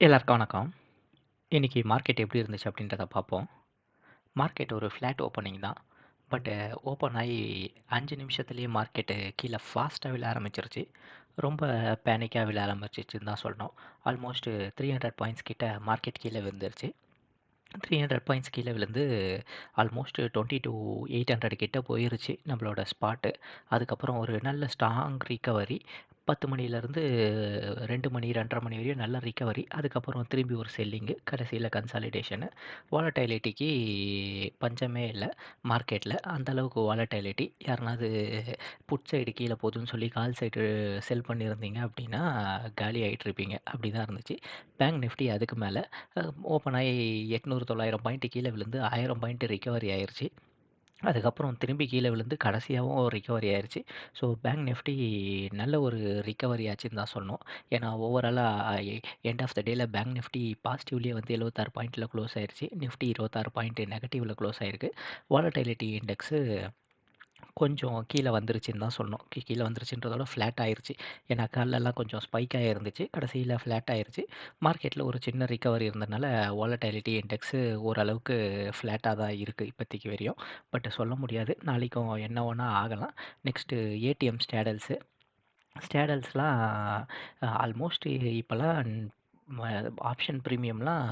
எல்லாருக்கும் வணக்கம். இன்றைக்கி மார்க்கெட் எப்படி இருந்துச்சு அப்படின்றத பார்ப்போம். மார்க்கெட் ஒரு ஃப்ளாட் ஓப்பனிங் தான். பட்டு ஓப்பன் ஆகி அஞ்சு நிமிஷத்துலேயே மார்க்கெட்டு கீழே ஃபாஸ்ட்டாக விழ ஆரம்பிச்சிருச்சு ரொம்ப பேனிக்காக விழ ஆரம்பிச்சிச்சுன்னு தான் சொல்லணும். ஆல்மோஸ்ட் 300 பாயிண்ட்ஸ் கிட்ட மார்க்கெட் கீழே விழுந்துருச்சு. 300 பாயிண்ட்ஸ் கீழே விழுந்து ஆல்மோஸ்ட் 20-800 கிட்ட போயிருச்சு நம்மளோட ஸ்பாட்டு. அதுக்கப்புறம் ஒரு நல்ல ஸ்ட்ராங் ரிகவரி 10 மணிலேருந்து ரெண்டு மணி 2:30 மணி வரையும் நல்ல ரிகவரி. அதுக்கப்புறம் திரும்பி ஒரு செல்லிங்கு. கடைசியில் கன்சாலிடேஷனு. வாலட்டைலிட்டிக்கு பஞ்சமே இல்லை மார்க்கெட்டில் அந்த அளவுக்கு யாருனாவது புட் சைடு கீழே போகுதுன்னு சொல்லி கால் சைடு செல் பண்ணியிருந்தீங்க அப்படின்னா காலி ஆகிட்ருப்பீங்க அப்படி தான் இருந்துச்சு. பேங்க் நிஃப்டி அதுக்கு மேலே ஓப்பன் ஆகி எட்நூறு தொள்ளாயிரம் பாயிண்ட்டு கீழே விழுந்து ஆயிரம் பாயிண்ட்டு ரிகவரி ஆயிருச்சு. அதுக்கப்புறம் திரும்பி கீழே விழுந்து கடைசியாகவும் ரிக்கவரி ஆயிடுச்சு ஸோ பேங்க் நிஃப்டி நல்ல ஒரு ரிக்கவரி ஆச்சுன்னு தான் சொல்லணும். ஏன்னா ஓவராலாக எண்ட் ஆஃப் த டேல பேங்க் நிஃப்டி பாசிட்டிவ்லேயே வந்து எழுபத்தாறு பாயிண்டில் க்ளோஸ் ஆயிடுச்சு நிஃப்டி 26 பாயிண்ட் நெகட்டிவில் க்ளோஸ் ஆயிருக்கு. வாலடைலிட்டி இண்டெக்ஸு கொஞ்சம் கீழே வந்துருச்சுன்னு தான் சொன்னோம் கீ வந்துருச்சுன்றதோட ஃப்ளாட் ஆயிருச்சு. ஏன்னா காலெல்லாம் கொஞ்சம் ஸ்பைக் இருந்துச்சு கடைசியில் ஃப்ளாட் ஆயிருச்சு. மார்க்கெட்டில் ஒரு சின்ன ரிகவரி இருந்தனால வாலடைலிட்டி இண்டெக்ஸு ஓரளவுக்கு ஃப்ளாட்டாக தான் இருக்குது இப்போதைக்கு வரையும். பட் சொல்ல முடியாது. நாளைக்கும் என்ன ஒன்றா ஆகலாம். Next ATM straddles. ஸ்டேடல்ஸ்லாம் ஆல்மோஸ்ட் இப்போல்லாம் ஆப்ஷன் ப்ரீமியம்லாம்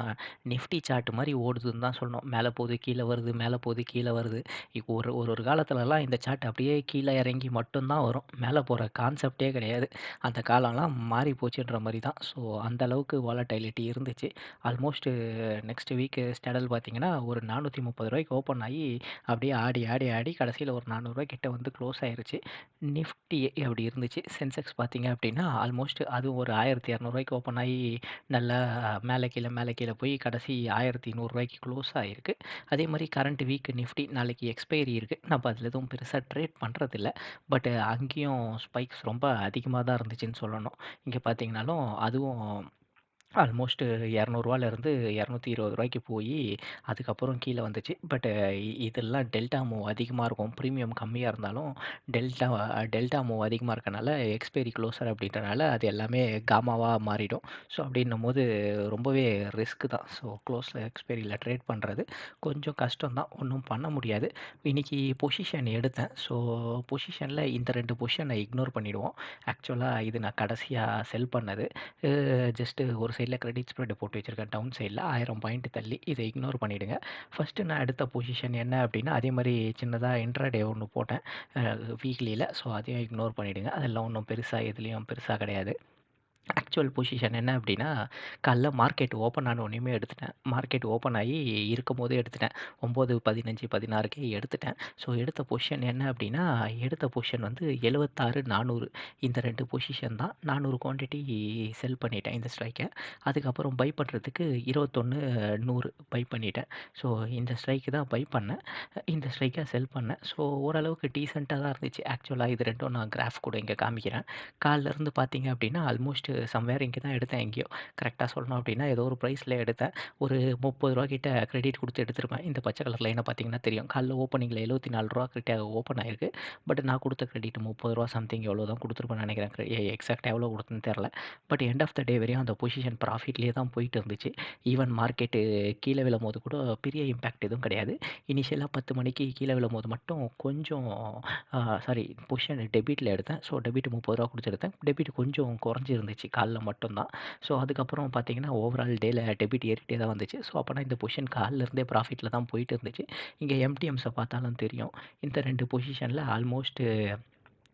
நிஃப்டி சார்ட் மாதிரி ஓடுதுன்னு தான் சொல்லணும். மேலே போகுது, கீழே வருது, மேலே போகுது, கீழே வருது. இப்போ ஒரு ஒரு ஒரு காலத்துலலாம் இந்த சார்ட் அப்படியே கீழே இறங்கி மட்டும்தான் வரும். மேலே போகிற கான்செப்ட்டே கிடையாது. அந்த காலம்லாம் மாறி போச்சுன்ற மாதிரி தான். ஸோ அந்த அளவுக்கு வாலடைலிட்டி இருந்துச்சு. ஆல்மோஸ்ட் நெக்ஸ்ட் வீக் ஸ்டேடல் பார்த்தீங்கன்னா, ஒரு நானூற்றி முப்பது ரூபாய்க்கு ஓப்பன் ஆகி அப்படியே ஆடி, ஆடி, ஆடி கடைசியில் ஒரு நானூறுரூவா கிட்ட வந்து க்ளோஸ் ஆயிருச்சு. நிஃப்டி அப்படி இருந்துச்சு. சென்செக்ஸ் பார்த்தீங்க அப்படின்னா, ஆல்மோஸ்ட் அதுவும் ஒரு ஆயிரத்தி இரநூறுவாய்க்கு ஓப்பன் ஆகி நல்லா மேலே கீழே மேலே கீழே போய் கடைசி ஆயிரத்தி நூறுரூவாய்க்கு க்ளோஸ் ஆகிருக்கு அதே மாதிரி கரண்ட் வீக் நிஃப்டி நாளைக்கு எக்ஸ்பைரி இருக்குது நம்ம அதில் எதுவும் பெருசாக ட்ரேட் பண்ணுறதில்ல பட் அங்கேயும் ஸ்பைக்ஸ் ரொம்ப அதிகமாக தான் இருந்துச்சுன்னு சொல்லணும். இங்கே பார்த்தீங்கன்னாலும் அதுவும் ஆல்மோஸ்ட் ரூ. 200லேருந்து ரூ. 220க்கு போயி அதுக்கப்புறம் கீழ வந்துச்சு. பட் இதெல்லாம் டெல்டா மூவ் அதிகமா இருக்கும். பிரீமியம் கம்மியா இருந்தாலும் டெல்டா டெல்டா மூவ் அதிகமா இருக்கனால எக்ஸ்பைரி க்ளோஸர் அப்படின்றனால அது எல்லாமே காமாவா மாறிடும். ஸோ அப்படின்னும்போது ரொம்பவே ரிஸ்க் தான். ஸோ க்ளோஸ்ல எக்ஸ்பைரியில ட்ரேட் பண்றது கொஞ்சம் கஷ்டம் தான். ஒண்ணும் பண்ண முடியாது. இன்னைக்கு பொசிஷன் எடுத்தேன். ஸோ பொசிஷன்ல இந்த 2 பொசிஷன இக்னோர் பண்ணிடுவோம். ஆக்சுவலா இது நான் கடைசியா செல் பண்ணது. அ ஜஸ்ட் ஒரு சைடில் கிரெடிட் ஸ்ப்ரெட் போட்டு வச்சுருக்கேன் டவுன் சைடில் ஆயிரம் பாயிண்ட் தள்ளி. இதை இக்னோர் பண்ணிவிடுங்க ஃபஸ்ட்டு நான் எடுத்த பொசிஷன் என்ன அப்படின்னா, அதே மாதிரி சின்னதாக இன்ட்ராடே ஒன்று போட்டேன். வீக்லியில் ஸோ அதையும் இக்னோர் பண்ணிவிடுங்க அதெல்லாம் ஒன்றும் பெருசாக எதுலேயும் பெருசாக கிடையாது. ஆக்சுவல் பொசிஷன் என்ன அப்படின்னா, காலைல மார்க்கெட் ஓப்பன் ஆன உடனேயுமே எடுத்துட்டேன். மார்க்கெட் ஓப்பன் ஆகி இருக்கும் போதே எடுத்துட்டேன். 9, 15, 16க்கே எடுத்துட்டேன். ஸோ எடுத்த பொசிஷன் என்ன அப்படின்னா, எடுத்த பொசிஷன் வந்து 76, 400 இந்த ரெண்டு பொசிஷன் தான். 400 குவான்டிட்டி செல் பண்ணிட்டேன் இந்த ஸ்ட்ரைக்கை அதுக்கப்புறம் பை பண்ணுறதுக்கு இருபத்தொன்று நூறு பை பண்ணிட்டேன். ஸோ இந்த ஸ்ட்ரைக்கு தான் பை பண்ணேன். இந்த ஸ்ட்ரைக்கை செல் பண்ணேன். ஸோ ஓரளவுக்கு டீசெண்டாக தான் இருந்துச்சு. ஆக்சுவலாக இது ரெண்டும் நான் கிராஃப் கூட இங்கே காமிக்கிறேன். காலிலேருந்து பார்த்தீங்க அப்படின்னா, ஆல்மோஸ்ட் சம்வேர் இங்கே தான் எடுத்தேன் எங்கேயோ. கரெக்டாக சொல்லணும் அப்படின்னா, ஏதோ ஒரு ப்ரைஸில் எடுத்தேன். ஒரு முப்பது 30 கிட்ட கிரெடிட் கொடுத்து எடுத்திருப்பேன். இந்த பச்சை கலர் லைனை பார்த்தீங்கன்னா தெரியும். காலைல ஓப்பனிங்ல ரூ. 74 கிட்ட ஓப்பன் ஆயிருக்கு. பட் நான் கொடுத்த கிரெடிட் முப்பது ரூபா சம்திங் எவ்வளோ தான் கொடுத்துருப்பேன் நினைக்கிறேன் எக்ஸாக்ட் எக்ஸாக்ட்டா எவ்வளோ கொடுத்துன்னு தெரில but end of the day வரையும் அந்த பொசிஷன் ப்ராஃபிட்லேயே தான் போயிட்டு இருந்துச்சு. ஈவன் மார்க்கெட்டு கீழே விழும்போது கூட பெரிய இம்பாக்ட் எதுவும் கிடையாது. இனிஷியலாக பத்து மணிக்கு கீழே விழும்போது மட்டும் கொஞ்சம் சாரி பொசிஷன் டெபிட்டில் எடுத்தேன். ஸோ டெபிட் முப்பது ரூபா கொடுத்து எடுத்தேன். டெபிட் கொஞ்சம் குறைஞ்சு இருந்துச்சு காலைல காலில் மட்டும்தான் ஸோ அதுக்கப்புறம் பார்த்தீங்கன்னா, ஓவரால் டேல டெபிட் ஏறிட்டே தான் வந்துச்சு. ஸோ அப்போனா இந்த பொசிஷன் காலைலருந்தே ப்ராஃபிட்டில் தான் போயிட்டு இருந்துச்சு. இங்கே எம்டிஎம்ஸை பார்த்தாலும் தெரியும். இந்த ரெண்டு பொசிஷனில் ஆல்மோஸ்ட்டு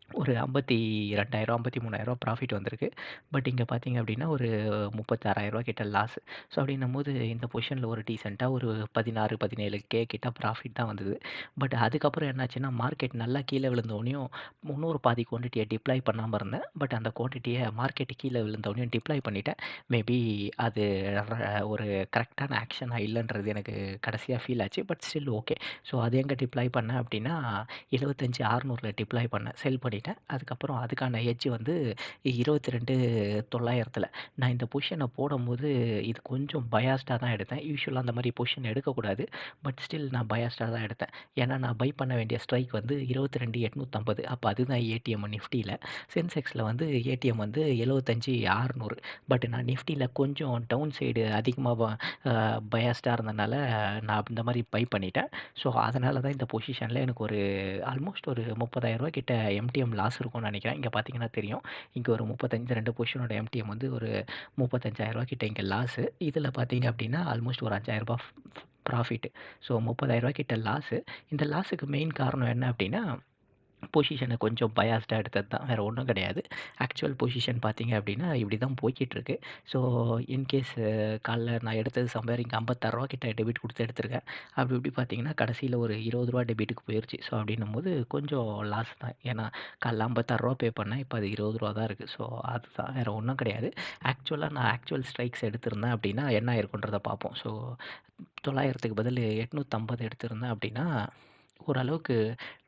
ஒரு 52,000, 53,000 ப்ராஃபிட் வந்திருக்கு. பட் இங்க பார்த்தீங்க அப்படின்னா, ஒரு ரூ. 36,000 கிட்ட லாஸ். ஸோ அப்படின்னும்போது இந்த பொசிஷன்ல ஒரு டீசென்ட்டா ஒரு 16, 17K கிட்ட ப்ராஃபிட் தான் வந்தது. பட் அதுக்கப்புறம் என்னாச்சுன்னா, மார்க்கெட் நல்லா கீழ விழுந்தவனையும் இன்னொரு பாதி குவான்டிட்டிய டிப்ளாய் பண்ணாம இருந்தேன். பட் அந்த குவான்டிட்டிய மார்க்கெட் கீழ விழுந்தவனையும் டிப்ளாய் பண்ணிட்டேன். மேபி அது ர ஒரு கரெக்ட்டான ஆக்ஷனா இல்லன்றது எனக்கு கடைசியா ஃபீல் ஆச்சு. But still okay. ஸோ அது எங்க டிப்ளாய் பண்ணேன் அப்படின்னா, 75, 600ல டிப்ளாய் பண்ணேன். செல் பண்ணி பண்ணிட்டேன். அதுக்கப்புறம் அதுக்கான எட்ஜ் வந்து இருபத்தி ரெண்டு தொள்ளாயிரத்தில். நான் இந்த பொசிஷனை போடும்போது இது கொஞ்சம் பயாஸ்டாக தான் எடுத்தேன். யூஸ்வலாக அந்த மாதிரி பொசிஷன் எடுக்கக்கூடாது. பட் ஸ்டில் நான் பயாஸ்டாக தான் எடுத்தேன். ஏன்னா நான் பை பண்ண வேண்டிய ஸ்ட்ரைக் வந்து இருபத்தி ரெண்டு எட்நூற்றம்பது அப்போ அதுதான் ஏடிஎம் நிஃப்டியில். சென்செக்ஸில் வந்து ஏடிஎம் வந்து எழுபத்தஞ்சி ஆறுநூறு. பட் நான் நிஃப்டியில் கொஞ்சம் டவுன் சைடு அதிகமாக பயாஸ்டாக இருந்தனால நான் இந்த மாதிரி பை பண்ணிட்டேன். ஸோ அதனால தான் இந்த பொசிஷனில் எனக்கு ஒரு ஆல்மோஸ்ட் ஒரு முப்பதாயிரரூவா கிட்ட எம்டிஎம் லாஸ் இருக்கும்னு நினைக்கிறேன். இங்கே பார்த்தீங்கன்னா தெரியும். இங்கே ஒரு முப்பத்தஞ்சு ரெண்டு பொசிஷனோட எம்டிஎம் வந்து ஒரு முப்பத்தஞ்சாயிரரூபா கிட்ட இங்கே லாஸு இதில் பார்த்தீங்க அப்படின்னா ஆல்மோஸ்ட் ஒரு அஞ்சாயிரரூபா ப்ராஃபிட்டு ஸோ முப்பதாயிரரூபா கிட்ட லாஸு இந்த லாஸுக்கு மெயின் காரணம் என்ன அப்படின்னா பொசிஷனை கொஞ்சம் பயாஸ்டாக எடுத்தது தான் வேறு ஒன்றும் கிடையாது. ஆக்சுவல் பொசிஷன் பார்த்தீங்க அப்படின்னா இப்படி தான் போய்கிட்டுருக்கு ஸோ இன்கேஸ் காலைல நான் எடுத்தது சம்பேர் இங்கே ஐம்பத்தாறுரூவா கிட்ட டெபிட் கொடுத்து எடுத்திருக்கேன். அப்படி இப்படி பார்த்தீங்கன்னா கடைசியில் ஒரு இருபது ரூபா டெபிட்டுக்கு போயிடுச்சு ஸோ அப்படின்னும் போது கொஞ்சம் லாஸ் தான். ஏன்னா காலைல ஐம்பத்தாறுரூவா பே பண்ணேன். இப்போ அது இருபது ரூபா தான் இருக்குது ஸோ அதுதான். வேறு ஒன்றும் கிடையாது. ஆக்சுவலாக நான் ஆக்சுவல் ஸ்ட்ரைக்ஸ் எடுத்திருந்தேன் அப்படின்னா என்ன இருக்குன்றதை பார்ப்போம். ஸோ தொள்ளாயிரத்துக்கு பதில் எட்நூற்றம்பது எடுத்திருந்தேன் அப்படின்னா ஓரளவுக்கு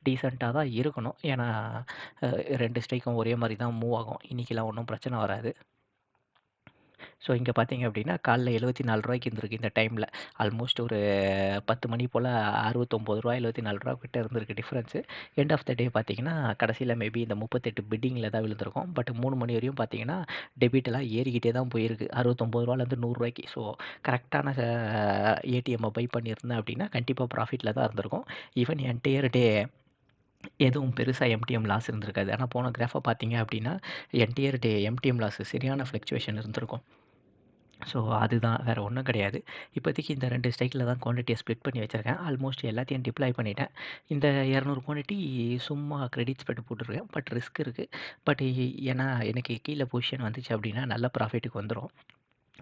டீசெண்டாக தான் இருக்கணும். ஏன்னா ரெண்டு ஸ்ட்ரைக்கும் ஒரே மாதிரி தான் மூவ் ஆகும். இன்றைக்கெலாம் ஒன்றும் பிரச்சனை வராது. ஸோ இங்கே பார்த்தீங்க அப்படின்னா காலைல எழுபத்தி நாலு ரூபாய்க்கு இருந்திருக்கு இந்த டைமில் ஆல்மோஸ்ட் ஒரு பத்து மணி போல் அறுபத்தொம்போது ரூபா எழுபத்தி நாலு ரூபா கிட்ட இருந்திருக்கு difference end of the day பார்த்தீங்கன்னா கடைசியில் மேபி இந்த முப்பத்தெட்டு பிட்டிங்கில் தான் விழுந்திருக்கும். பட் மூணு மணி வரையும் பார்த்தீங்கன்னா டெபிட்டெல்லாம் ஏறிக்கிட்டே தான் போயிருக்கு. அறுபத்தொம்போது ரூபாலேருந்து நூறுரூவாய்க்கு ஸோ கரெக்டான ஏடிஎம்மை பை பண்ணியிருந்தேன் அப்படின்னா கண்டிப்பாக ப்ராஃபிட்டில் தான் இருந்திருக்கும். ஈவன் என்டையர் டே எதுவும் பெருசாக எம்டிஎம் லாஸ் இருந்திருக்காது. ஆனால் போன கிராஃபை பார்த்தீங்க அப்படின்னா என்டையர் டே எம்டிஎம் லாஸ் சரியான ஃப்ளக்சுவேஷன் இருந்திருக்கும். ஸோ அதுதான். வேறு ஒன்றும் கிடையாது. இப்போதைக்கு இந்த ரெண்டு ஸ்டைக்கில் தான் குவான்டிட்டியை ஸ்ப்ளிட் பண்ணி வச்சுருக்கேன். ஆல்மோஸ்ட் எல்லாத்தையும் டிப்ளாய் பண்ணிட்டேன். இந்த இரநூறு குவான்டிட்டி சும்மா கிரெடிட்ஸ் போட்டு போட்டிருக்கேன். பட் ரிஸ்க் இருக்குது பட் ஏன்னா எனக்கு கீழே பொசிஷன் வந்துச்சு அப்படின்னா நல்ல ப்ராஃபிட்டுக்கு வந்துடும்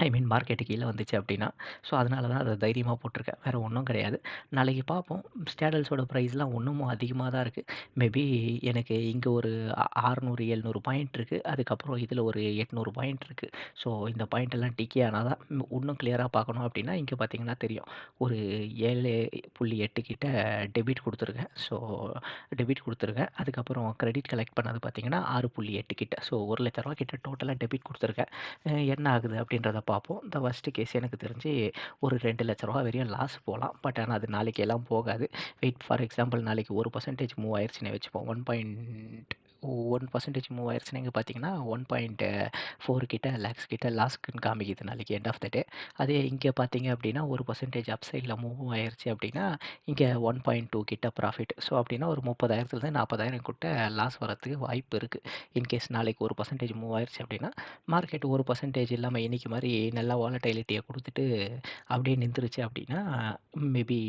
ஐ மீன் மார்க்கெட்டு கீழே வந்துச்சு அப்படின்னா ஸோ அதனால தான் அதை தைரியமாக போட்டிருக்கேன். வேறு ஒன்றும் கிடையாது. நாளைக்கு பார்ப்போம். ஸ்டேடல்ஸோட ப்ரைஸ்லாம் ஒன்றும் அதிகமாக தான் இருக்குது மேபி எனக்கு இங்கே ஒரு ஆறுநூறு எழுநூறு பாயிண்ட் இருக்குது அதுக்கப்புறம் இதில் ஒரு எட்நூறு பாயிண்ட் இருக்குது ஸோ இந்த பாயிண்ட் எல்லாம் டிக்கே ஆனால் தான் இன்னும் கிளியராக பார்க்கணும் அப்படின்னா இங்கே பார்த்தீங்கன்னா தெரியும். ஒரு ஏழு புள்ளி எட்டு கிட்ட டெபிட் கொடுத்துருக்கேன். ஸோ டெபிட் கொடுத்துருக்கேன். அதுக்கப்புறம் கிரெடிட் கலெக்ட் பண்ணது பார்த்தீங்கன்னா ஆறு புள்ளி எட்டு கிட்ட. ஸோ ஒரு லட்ச ரூபா கிட்ட டோட்டலாக டெபிட் கொடுத்துருக்கேன். என்ன ஆகுது அப்படின்றத பார்ப்போம். இந்த ஃபஸ்ட்டு கேஸ் எனக்கு தெரிஞ்சு ஒரு ரெண்டு லட்ச ரூபா வரையும் லாஸ் போகலாம் பட் ஆனால் அது நாளைக்கு எல்லாம் போகாது. வெயிட் ஃபார் எக்ஸாம்பிள் நாளைக்கு ஒரு பர்சன்டேஜ் மூவ் ஆயிடுச்சுன்னு வச்சுப்போம் one point one percentage move ஆயிடுச்சுன்னா இங்கே பார்த்தீங்கன்னா ஒன் பாயிண்ட் ஃபோர் கிட்ட லேக்ஸ் கிட்ட லாஸ்க்குன்னு காமிக்குது நாளைக்கு எண்ட் ஆஃப் த டே அதே இங்கே பார்த்தீங்க அப்படின்னா ஒரு பர்சன்டேஜ் அப் சைடில் மூவ் ஆயிடுச்சு அப்படின்னா இங்கே ஒன் பாயிண்ட் டூ கிட்ட ப்ராஃபிட் ஸோ அப்படின்னா ஒரு முப்பதாயிரத்துலேருந்து நாற்பதாயிரம் கிட்ட லாஸ் வரத்துக்கு வாய்ப்பு இருக்குது இன்கேஸ் நாளைக்கு ஒரு பர்சன்டேஜ் மூவ் ஆயிடுச்சு அப்படின்னா மார்க்கெட் ஒரு பர்சன்டேஜ் இல்லாமல் இன்றைக்கி மாதிரி நல்லா வாலட்டைலிட்டியை கொடுத்துட்டு அப்படியே நின்றுச்சு அப்படின்னா மேபி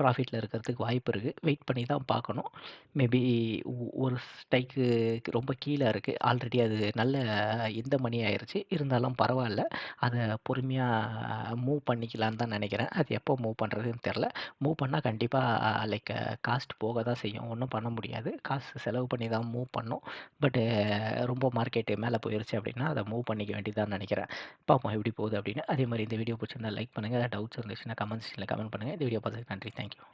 ப்ராஃபிட்டில் இருக்கிறதுக்கு வாய்ப்பு இருக்குது வெயிட் பண்ணி தான் பார்க்கணும் மேபி ஒரு ஸ்டைக்கு ரொம்ப கீழே இருக்குது ஆல்ரெடி அது நல்ல இந்த மணி ஆயிடுச்சு இருந்தாலும் பரவாயில்ல. அதை பொறுமையாக மூவ் பண்ணிக்கலான்னு தான் நினைக்கிறேன். அது எப்போ மூவ் பண்ணுறதுன்னு தெரில. மூவ் பண்ணால் கண்டிப்பாக லைக் காஸ்ட் போக தான் செய்யும். ஒன்றும் பண்ண முடியாது. காசு செலவு பண்ணி தான் மூவ் பண்ணும். பட்டு ரொம்ப மார்க்கெட்டு மேலே போயிடுச்சு அப்படின்னா அதை மூவ் பண்ணிக்க வேண்டியதான் நினைக்கிறேன். பார்ப்போம் எப்படி போகுது அப்படின்னு. அதே மாதிரி இந்த வீடியோ பிடிச்சிருந்தா லைக் பண்ணுங்கள் டவுட்ஸ் இருந்துச்சுன்னா கமெண்ட்ஸில் கமெண்ட் பண்ணுங்கள் இந்த வீடியோ பார்த்துக்கு நன்றி. தேங்க்யூ